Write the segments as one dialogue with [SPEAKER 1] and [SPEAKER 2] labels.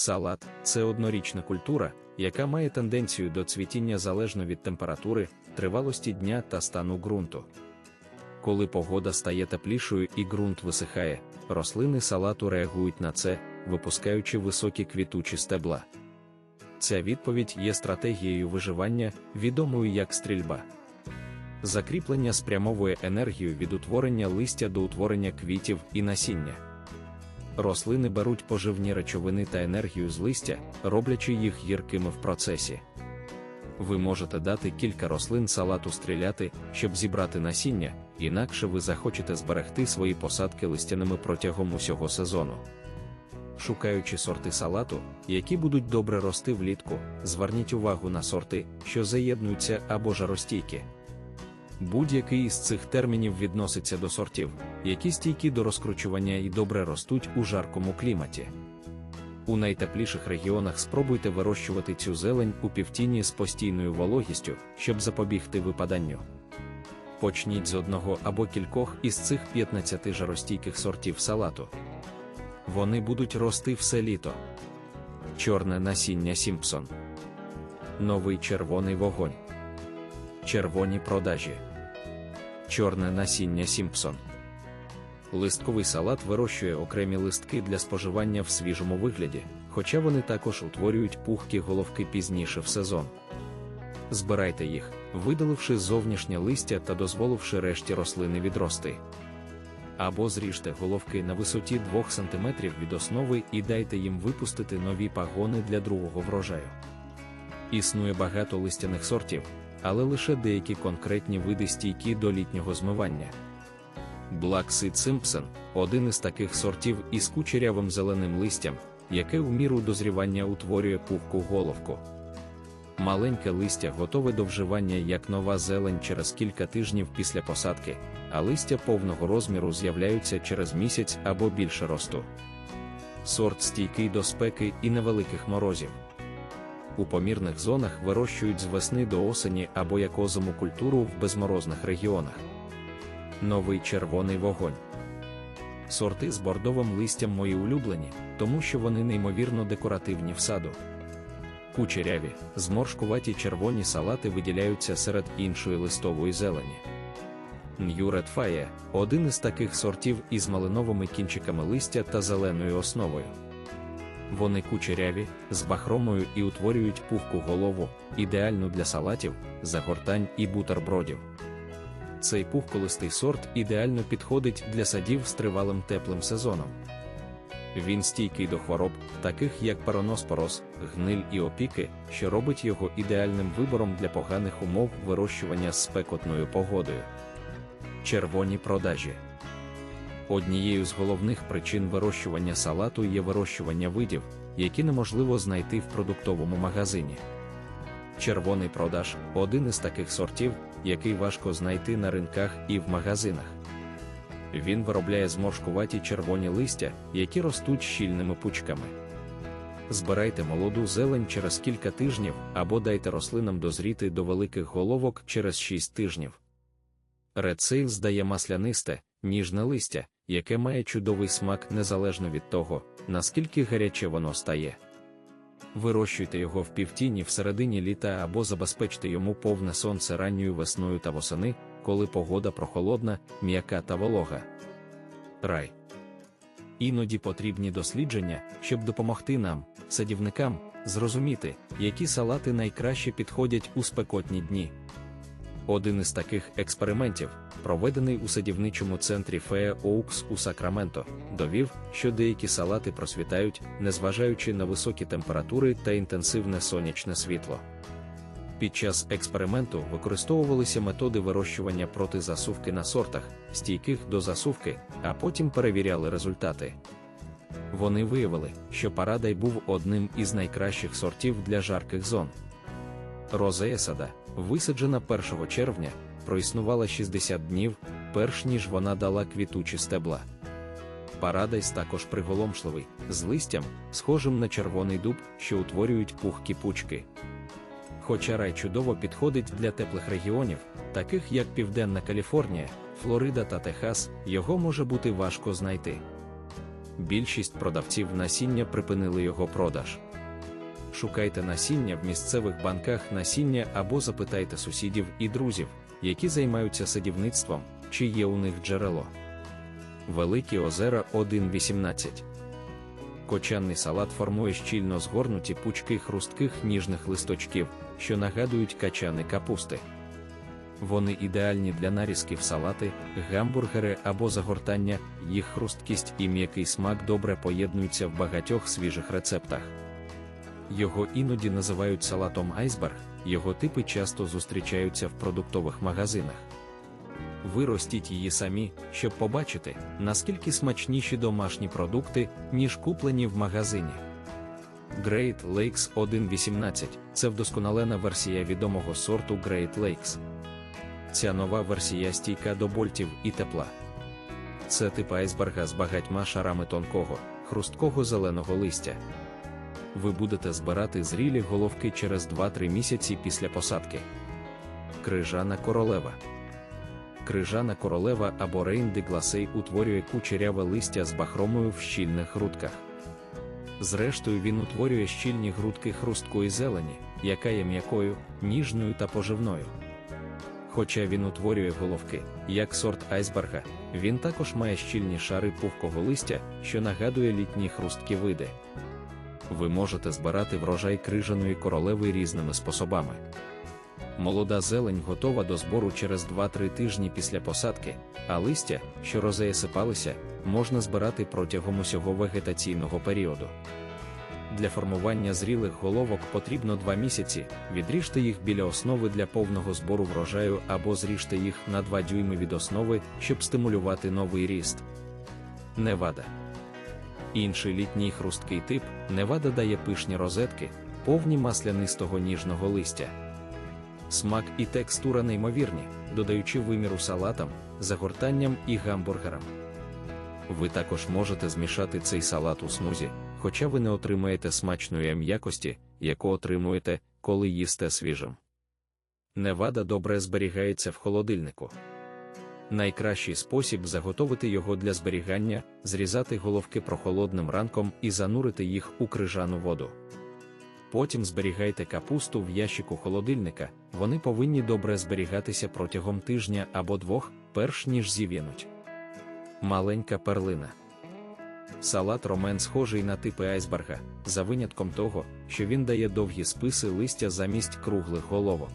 [SPEAKER 1] Салат це однорічна культура, яка має тенденцію до цвітіння залежно від температури, тривалості дня та стану ґрунту. Коли погода стає теплішою і ґрунт висихає, рослини салату реагують на це, випускаючи високі квітучі стебла. Ця відповідь є стратегією виживання, відомою як стрільба. Закріплення спрямовує енергію від утворення листя до утворення квітів і насіння. Рослини беруть поживні речовини та енергію з листя, роблячи їх гіркими в процесі. Ви можете дати кілька рослин салату стріляти, щоб зібрати насіння, інакше ви захочете зберегти свої посадки листяними протягом усього сезону. Шукаючи сорти салату, які будуть добре рости влітку, зверніть увагу на сорти, що заєднуються або жаростійкі. Будь-який із цих термінів відноситься до сортів, які стійкі до розкручування і добре ростуть у жаркому кліматі. У найтепліших регіонах спробуйте вирощувати цю зелень у півтіні з постійною вологістю, щоб запобігти випаданню. Почніть з одного або кількох із цих 15 жаростійких сортів салату. Вони будуть рости все літо. Чорне насіння Сімпсон. Новий червоний вогонь. Червоні продажі. Чорне насіння Сімпсон. Листковий салат вирощує окремі листки для споживання в свіжому вигляді, хоча вони також утворюють пухкі головки пізніше в сезон. Збирайте їх, видаливши зовнішнє листя та дозволивши решті рослини відрости. Або зріжте головки на висоті 2 см від основи і дайте їм випустити нові пагони для другого врожаю. Існує багато листяних сортів, але лише деякі конкретні види стійкі до літнього змивання. Black Seed Simpson – один із таких сортів із кучерявим зеленим листям, яке у міру дозрівання утворює пухку головку. Маленьке листя готове до вживання як нова зелень через кілька тижнів після посадки, а листя повного розміру з'являються через місяць або більше росту. Сорт стійкий до спеки і невеликих морозів. У помірних зонах вирощують з весни до осені або як озиму культуру в безморозних регіонах. Новий червоний вогонь. Сорти з бордовим листям мої улюблені, тому що вони неймовірно декоративні в саду. Кучеряві, зморшкуваті червоні салати виділяються серед іншої листової зелені. New Red Fire – один із таких сортів із малиновими кінчиками листя та зеленою основою. Вони кучеряві, з бахромою і утворюють пухку голову, ідеальну для салатів, загортань і бутербродів. Цей пухколистий сорт ідеально підходить для садів з тривалим теплим сезоном. Він стійкий до хвороб, таких як пароноспороз, гниль і опіки, що робить його ідеальним вибором для поганих умов вирощування з спекотною погодою. Червоні продажі однією з головних причин вирощування салату є вирощування видів, які неможливо знайти в продуктовому магазині. Червоний продаж один із таких сортів, який важко знайти на ринках і в магазинах. Він виробляє зморшкуваті червоні листя, які ростуть щільними пучками. Збирайте молоду зелень через кілька тижнів або дайте рослинам дозріти до великих головок через 6 тижнів. Редсейл здає маслянисте, ніжне листя, яке має чудовий смак незалежно від того, наскільки гаряче воно стає. Вирощуйте його в півтіні в середині літа або забезпечте йому повне сонце ранньою весною та восени, коли погода прохолодна, м'яка та волога. Рай. Іноді потрібні дослідження, щоб допомогти нам, садівникам, зрозуміти, які салати найкраще підходять у спекотні дні. Один із таких експериментів, проведений у садівничому центрі Фея Оукс у Сакраменто, довів, що деякі салати просвітають, незважаючи на високі температури та інтенсивне сонячне світло. Під час експерименту використовувалися методи вирощування проти засувки на сортах, стійких до засувки, а потім перевіряли результати. Вони виявили, що парадай був одним із найкращих сортів для жарких зон. Розеясада, висаджена 1 червня, проіснувала 60 днів, перш ніж вона дала квітучі стебла. Парадайс також приголомшливий, з листям, схожим на червоний дуб, що утворюють пухкі пучки. Хоча рай чудово підходить для теплих регіонів, таких як Південна Каліфорнія, Флорида та Техас, його може бути важко знайти. більшість продавців насіння припинили його продаж. Шукайте насіння в місцевих банках насіння або запитайте сусідів і друзів, які займаються садівництвом, чи є у них джерело. Великі озера 1.18 Кочанний салат формує щільно згорнуті пучки хрустких ніжних листочків, що нагадують качани капусти. Вони ідеальні для нарізків салати, гамбургери або загортання, їх хрусткість і м'який смак добре поєднуються в багатьох свіжих рецептах. Його іноді називають салатом айсберг, його типи часто зустрічаються в продуктових магазинах. Ви ростіть її самі, щоб побачити, наскільки смачніші домашні продукти, ніж куплені в магазині. Great Lakes 1.18 це вдосконалена версія відомого сорту Great Lakes. Ця нова версія стійка до больтів і тепла. Це тип айсберга з багатьма шарами тонкого, хрусткого зеленого листя. Ви будете збирати зрілі головки через 2-3 місяці після посадки. Крижана королева. Крижана королева або Рейн де Гласей утворює кучеряве листя з бахромою в щільних грудках. Зрештою, він утворює щільні грудки хрусткої зелені, яка є м'якою, ніжною та поживною. Хоча він утворює головки, як сорт айсберга, він також має щільні шари пухкого листя, що нагадує літні хрусткі види. Ви можете збирати врожай крижаної королеви різними способами. Молода зелень готова до збору через 2-3 тижні після посадки, а листя, що розеясипалися, можна збирати протягом усього вегетаційного періоду. Для формування зрілих головок потрібно 2 місяці, відріжте їх біля основи для повного збору врожаю або зріжте їх на 2 дюйми від основи, щоб стимулювати новий ріст. Невада. Інший літній хрусткий тип невада дає пишні розетки, повні маслянистого ніжного листя. Смак і текстура неймовірні, додаючи виміру салатам, загортанням і гамбургерам. Ви також можете змішати цей салат у смузі, хоча ви не отримаєте смачної м'якості, яку отримуєте, коли їсте свіжим. Невада добре зберігається в холодильнику. Найкращий спосіб заготовити його для зберігання зрізати головки прохолодним ранком і занурити їх у крижану воду. Потім зберігайте капусту в ящику холодильника, вони повинні добре зберігатися протягом тижня або двох, перш ніж зів'януть. Маленька перлина. Салат ромен схожий на типи айсберга, за винятком того, що він дає довгі списи листя замість круглих головок.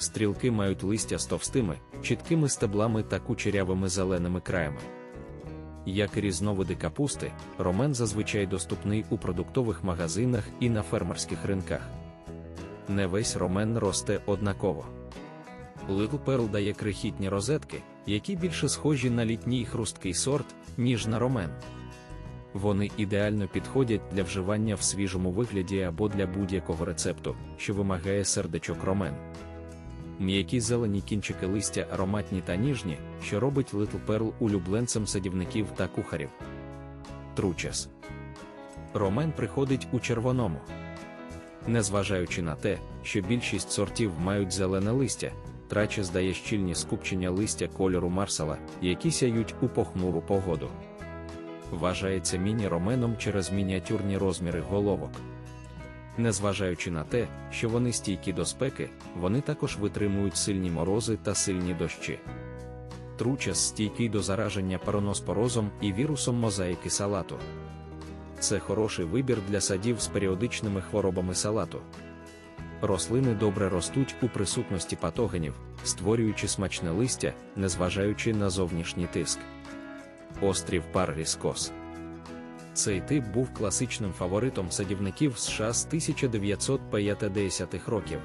[SPEAKER 1] Стрілки мають листя з товстими, чіткими стеблами та кучерявими зеленими краями. Як і різновиди капусти, ромен зазвичай доступний у продуктових магазинах і на фермерських ринках. Не весь ромен росте однаково. Little Pearl дає крихітні розетки, які більше схожі на літній хрусткий сорт, ніж на ромен. Вони ідеально підходять для вживання в свіжому вигляді або для будь-якого рецепту, що вимагає сердечок ромен. М'які зелені кінчики листя ароматні та ніжні, що робить Little Pearl улюбленцем садівників та кухарів. Тручес. Ромен приходить у червоному. Незважаючи на те, що більшість сортів мають зелене листя, трачес дає щільні скупчення листя кольору марсала, які сяють у похмуру погоду. Вважається міні-роменом через мініатюрні розміри головок. Незважаючи на те, що вони стійкі до спеки, вони також витримують сильні морози та сильні дощі. Тручас стійкий до зараження пароноспорозом і вірусом мозаїки салату. Це хороший вибір для садів з періодичними хворобами салату. Рослини добре ростуть у присутності патогенів, створюючи смачне листя, незважаючи на зовнішній тиск. Острів пар ріскос. Цей тип був класичним фаворитом садівників США з 1950-х років.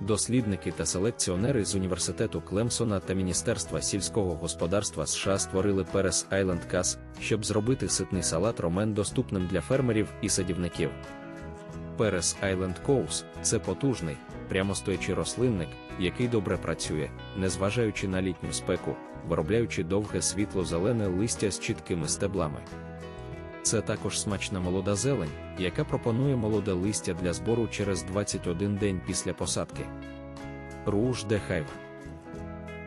[SPEAKER 1] Дослідники та селекціонери з університету Клемсона та Міністерства сільського господарства США створили Перес Айленд Кас, щоб зробити ситний салат ромен доступним для фермерів і садівників. Перес Айленд Коус це потужний, прямостоячий рослинник, який добре працює, незважаючи на літню спеку, виробляючи довге світло-зелене листя з чіткими стеблами. Це також смачна молода зелень, яка пропонує молоде листя для збору через 21 день після посадки. Руж де хайва.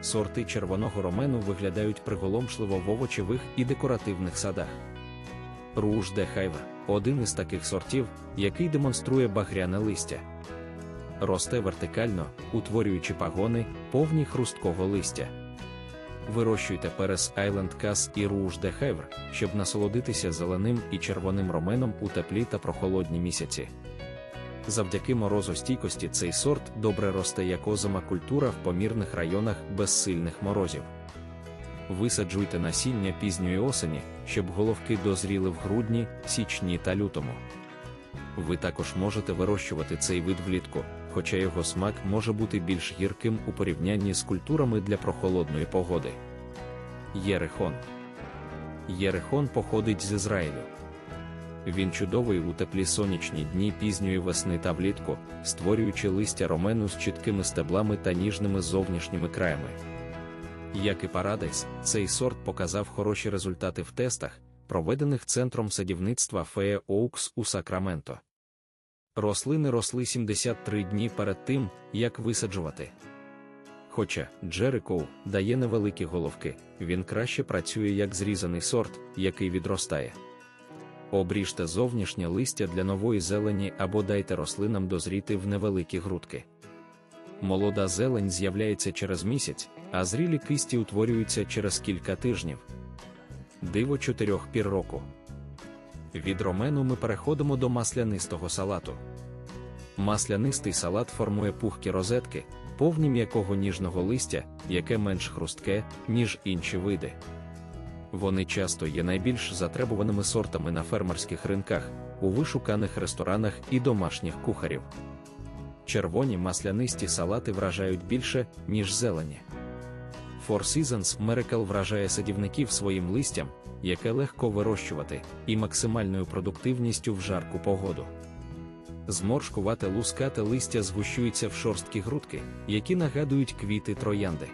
[SPEAKER 1] Сорти червоного ромену виглядають приголомшливо в овочевих і декоративних садах. Руж де Хайва один із таких сортів, який демонструє багряне листя. Росте вертикально, утворюючи пагони, повні хрусткого листя. Вирощуйте перес Island Кас і Руж де Хевр, щоб насолодитися зеленим і червоним роменом у теплі та прохолодні місяці. Завдяки морозостійкості цей сорт добре росте як озима культура в помірних районах без сильних морозів. Висаджуйте насіння пізньої осені, щоб головки дозріли в грудні, січні та лютому. Ви також можете вирощувати цей вид влітку, хоча його смак може бути більш гірким у порівнянні з культурами для прохолодної погоди. Єрихон Єрихон походить з Ізраїлю. Він чудовий у теплі сонячні дні пізньої весни та влітку, створюючи листя ромену з чіткими стеблами та ніжними зовнішніми краями. Як і Парадайс, цей сорт показав хороші результати в тестах, проведених центром садівництва Фея Оукс у Сакраменто. Рослини росли 73 дні перед тим, як висаджувати. Хоча Джерикоу дає невеликі головки, він краще працює як зрізаний сорт, який відростає. Обріжте зовнішнє листя для нової зелені або дайте рослинам дозріти в невеликі грудки. Молода зелень з'являється через місяць, а зрілі кисті утворюються через кілька тижнів. Диво чотирьох пір року. Від ромену ми переходимо до маслянистого салату. Маслянистий салат формує пухкі розетки, повні м'якого ніжного листя, яке менш хрустке, ніж інші види. Вони часто є найбільш затребуваними сортами на фермерських ринках, у вишуканих ресторанах і домашніх кухарів. Червоні маслянисті салати вражають більше, ніж зелені. Four Seasons Miracle вражає садівників своїм листям, яке легко вирощувати, і максимальною продуктивністю в жарку погоду. Зморшкувате лускате листя згущується в шорсткі грудки, які нагадують квіти троянди.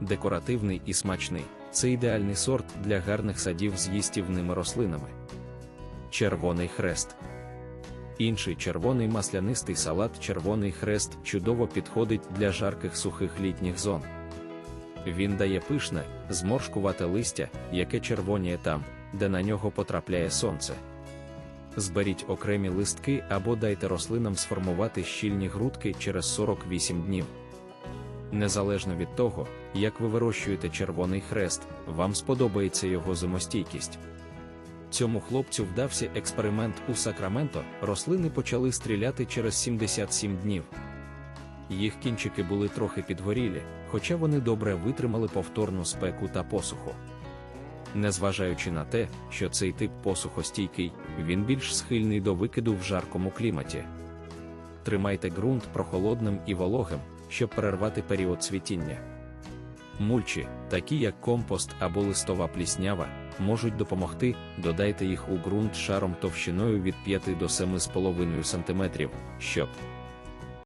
[SPEAKER 1] Декоративний і смачний це ідеальний сорт для гарних садів з їстівними рослинами. Червоний хрест. Інший червоний маслянистий салат Червоний хрест чудово підходить для жарких сухих літніх зон. Він дає пишне, зморшкувате листя, яке червоніє там, де на нього потрапляє сонце. Зберіть окремі листки або дайте рослинам сформувати щільні грудки через 48 днів. Незалежно від того, як ви вирощуєте червоний хрест, вам сподобається його зимостійкість. Цьому хлопцю вдався експеримент у Сакраменто, рослини почали стріляти через 77 днів. Їх кінчики були трохи підгорілі, хоча вони добре витримали повторну спеку та посуху. Незважаючи на те, що цей тип посухостійкий, він більш схильний до викиду в жаркому кліматі. Тримайте ґрунт прохолодним і вологим, щоб перервати період цвітіння. Мульчі, такі як компост або листова пліснява, можуть допомогти, додайте їх у ґрунт шаром товщиною від 5 до 7,5 см, щоб